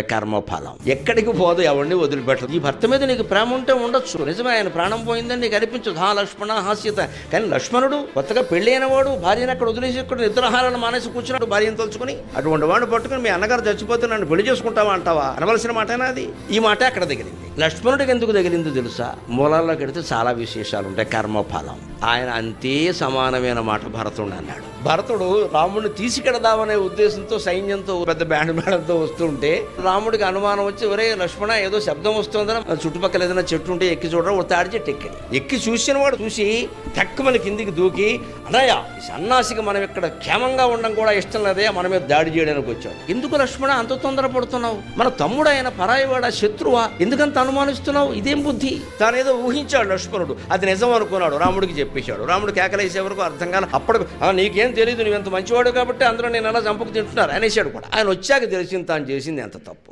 కర్మఫలం. ఎక్కడికి పోదు ఎవరిని వదిలిపెట్టదు. ఈ భర్త మీద నీకు ప్రేమ ఉంటే ఉండొచ్చు. నిజమే ఆయన ప్రాణం పోయిందని నీకు అనిపించదు. హా లక్ష్మణ హాస్యత కానీ లక్ష్మణుడు కొత్తగా పెళ్ళి అయినవాడు భార్యను అక్కడ వదిలేసి ఇక్కడ నిద్రాహారాలు మానేసి కూర్చున్నాడు భార్యను తలుచుకుని. అటువంటి వాడిని పట్టుకుని మీ అన్నగారు చచ్చిపోతే నన్ను పెళ్ళి చేసుకుంటావా అంటావా? అనవలసిన మాటేనా అది? ఈ మాట అక్కడ తగిలింది. లక్ష్మణుడికి ఎందుకు తగిలిందో తెలుసా? మూలాల్లోకి వెడితే చాలా విశేషాలు ఉంటాయి కర్మఫలం. ఆయన అంతే సమానమైన మాట భరతుడు అన్నాడు. భరతుడు రాముడిని తీసుకెడదామనే ఉద్దేశంతో సైన్యంతో పెద్ద బ్యాండ్ మేడంతో వస్తుంటే రాముడికి అనుమానం వచ్చి ఒరే లక్ష్మణ ఏదో శబ్దం వస్తుందని చుట్టుపక్కల ఏదైనా చెట్టు ఉంటే ఎక్కి చూడడం ఒక తాడి చెట్టు ఎక్కి. ఎక్కి చూసిన వాడు చూసి తక్కువని కిందికి దూకి అన్నయ్య సన్నాసికి మనం ఇక్కడ క్షేమంగా ఉండడం కూడా ఇష్టం లేదే మన మీద దాడి చేయడానికి వచ్చాడు ఎందుకు లక్ష్మణ అంత తొందరపడుతున్నావు మన తమ్ముడు ఆయన పరాయివాడ శత్రువా? ఎందుకంత అనుమానిస్తున్నావు? ఇదేం బుద్ధి? తానేదో ఊహించాడు లక్ష్మణుడు. అది నిజం అనుకున్నాడు రాముడికి చెప్పేశాడు. రాముడు కేకలేసే వరకు అర్థం కాదు అప్పుడు "ఆ, నీకేం తెలియదు నువ్వు ఎంత మంచివాడు కాబట్టి అందరూ నేను అలా చంపకు తింటున్నారు అనేసాడు కూడా. ఆయన వచ్చాక తెలిసింది తాను చేసింది ఎంత తప్పు.